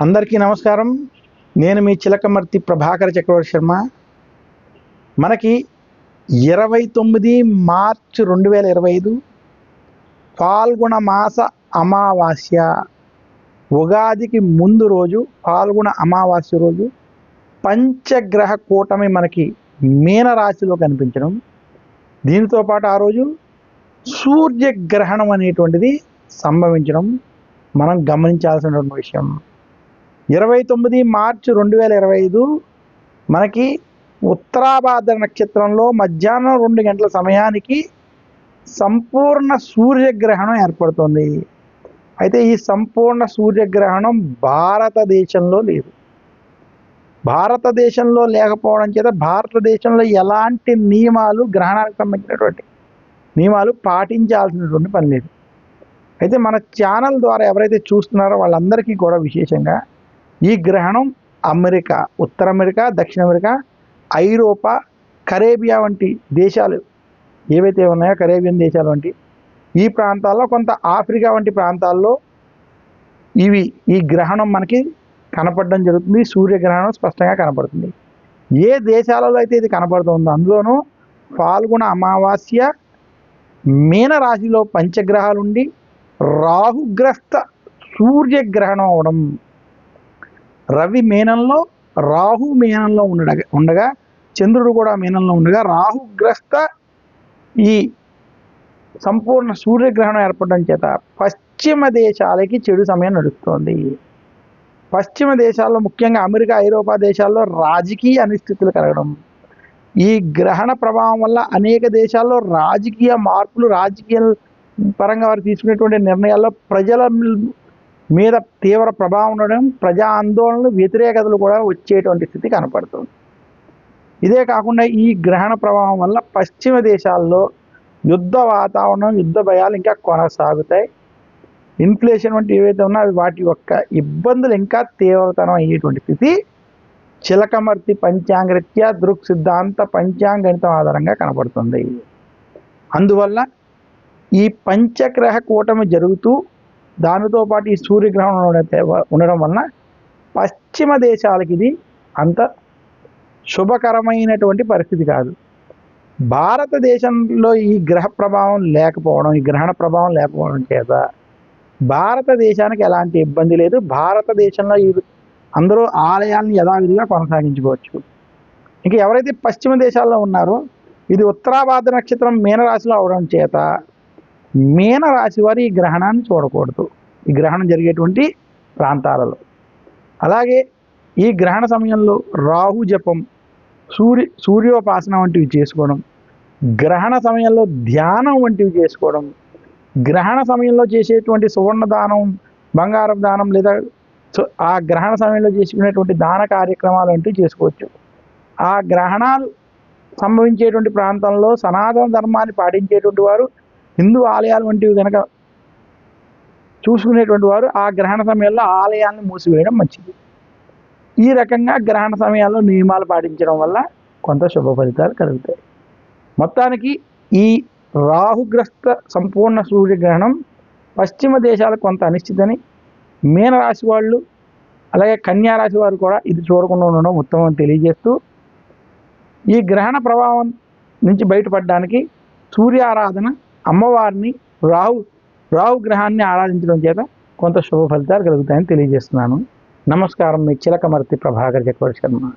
అందరికీ నమస్కారం. నేను మీ చిలకమర్తి ప్రభాకర చక్రవర్తి శర్మ. మనకి ఇరవై తొమ్మిది మార్చి రెండు వేల ఇరవై ఐదు పాల్గొన మాస అమావాస్య. ఉగాదికి ముందు రోజు పాల్గొన అమావాస్య రోజు పంచగ్రహ కూటమి మనకి మీనరాశిలో కనిపించడం. దీనితో పాటు ఆ రోజు సూర్యగ్రహణం అనేటువంటిది సంభవించడం. మనం గమనించాల్సినటువంటి విషయం. ఇరవై తొమ్మిది మార్చి రెండు వేల ఇరవై ఐదు మనకి ఉత్తరాభాద్ర నక్షత్రంలో మధ్యాహ్నం రెండు గంటల సమయానికి సంపూర్ణ సూర్యగ్రహణం ఏర్పడుతుంది. అయితే ఈ సంపూర్ణ సూర్యగ్రహణం భారతదేశంలో లేదు. భారతదేశంలో లేకపోవడం చేత భారతదేశంలో ఎలాంటి నియమాలు గ్రహణానికి సంబంధించినటువంటి నియమాలు పాటించాల్సినటువంటి పని లేదు. అయితే మన ఛానల్ ద్వారా ఎవరైతే చూస్తున్నారో వాళ్ళందరికీ కూడా విశేషంగా ఈ గ్రహణం అమెరికా ఉత్తర అమెరికా దక్షిణ అమెరికా ఐరోపా కరేబియా వంటి దేశాలు ఏవైతే ఉన్నాయో కరేబియన్ దేశాలు వంటి ఈ ప్రాంతాల్లో కొంత ఆఫ్రికా వంటి ప్రాంతాల్లో ఇవి ఈ గ్రహణం మనకి కనపడడం జరుగుతుంది. సూర్యగ్రహణం స్పష్టంగా కనపడుతుంది. ఏ దేశాలలో అయితే ఇది కనపడుతుందో అందులోనూ పాల్గొన అమావాస్య మీన రాశిలో పంచగ్రహాలు ఉండి రాహుగ్రస్త సూర్యగ్రహణం అవడం రవి మీనంలో రాహు మీనంలో ఉండగా ఉండగా చంద్రుడు కూడా మీనంలో ఉండగా రాహుగ్రస్త ఈ సంపూర్ణ సూర్యగ్రహణం ఏర్పడడం చేత పశ్చిమ దేశాలకి చెడు సమయం నడుస్తోంది. పశ్చిమ దేశాల్లో ముఖ్యంగా అమెరికా ఐరోపా దేశాల్లో రాజకీయ అనిస్థితులు కలగడం. ఈ గ్రహణ ప్రభావం వల్ల అనేక దేశాల్లో రాజకీయ మార్పులు రాజకీయ పరంగా వారు తీసుకునేటువంటి నిర్ణయాల్లో ప్రజల మీద తీవ్ర ప్రభావం ఉండడం ప్రజా ఆందోళనలు వ్యతిరేకతలు కూడా వచ్చేటువంటి స్థితి కనపడుతుంది. ఇదే కాకుండా ఈ గ్రహణ ప్రభావం వల్ల పశ్చిమ దేశాల్లో యుద్ధ వాతావరణం యుద్ధ భయాలు ఇంకా కొనసాగుతాయి. ఇన్ఫ్లేషన్ వంటి ఏవైతే ఉన్నా అవి వాటి యొక్క ఇబ్బందులు ఇంకా తీవ్రతరం అయ్యేటువంటి స్థితి చిలకమర్తి పంచాంగరీత్యా దృక్ సిద్ధాంత పంచాంగణితం ఆధారంగా కనపడుతుంది. అందువల్ల ఈ పంచగ్రహ కూటమి జరుగుతూ దానితో పాటు ఈ సూర్యగ్రహణం ఉండడం- ఉండడం వలన పశ్చిమ దేశాలకి ఇది అంత శుభకరమైనటువంటి పరిస్థితి కాదు. భారతదేశంలో ఈ గ్రహ ప్రభావం లేకపోవడం ఈ గ్రహణ ప్రభావం లేకపోవడం చేత భారతదేశానికి ఎలాంటి ఇబ్బంది లేదు. భారతదేశంలో ఈ అందరూ ఆలయాలను యథావిధిగా కొనసాగించుకోవచ్చు. ఇంకా ఎవరైతే పశ్చిమ దేశాల్లో ఉన్నారో ఇది ఉత్తరాభాద్ర నక్షత్రం మీనరాశిలో అవడం చేత మీనరాశి వారు ఈ గ్రహణాన్ని చూడకూడదు. ఈ గ్రహణం జరిగేటువంటి ప్రాంతాలలో. అలాగే ఈ గ్రహణ సమయంలో రాహు జపం సూర్య సూర్యోపాసన వంటివి చేసుకోవడం గ్రహణ సమయంలో ధ్యానం వంటివి చేసుకోవడం గ్రహణ సమయంలో చేసేటువంటి సువర్ణ దానం బంగారం దానం లేదా ఆ గ్రహణ సమయంలో చేసుకునేటువంటి దాన కార్యక్రమాలు వంటివి చేసుకోవచ్చు. ఆ గ్రహణాలు సంభవించేటువంటి ప్రాంతంలో సనాతన ధర్మాన్ని పాటించేటువంటి వారు హిందూ ఆలయాలు వంటివి కనుక చూసుకునేటువంటి వారు ఆ గ్రహణ సమయంలో ఆలయాన్ని మూసివేయడం మంచిది. ఈ రకంగా గ్రహణ సమయాల్లో నియమాలు పాటించడం వల్ల కొంత శుభ ఫలితాలు కలుగుతాయి. మొత్తానికి ఈ రాహుగ్రస్త సంపూర్ణ సూర్యగ్రహణం పశ్చిమ దేశాలకు కొంత అనిశ్చితని మీనరాశి వాళ్ళు అలాగే కన్యారాశి వారు కూడా ఇది చూడకుండా ఉండడం ఉత్తమం తెలియజేస్తూ ఈ గ్రహణ ప్రభావం నుంచి బయటపడడానికి సూర్య ఆరాధన అమ్మవారిని రాహు రాహు గ్రహాన్ని ఆరాధించడం చేత కొంత శుభ ఫలితాలు కలుగుతాయని తెలియజేస్తున్నాను. నమస్కారం మీ చిలకమర్తి ప్రభాకర్ చక్రవర్తి శర్మ.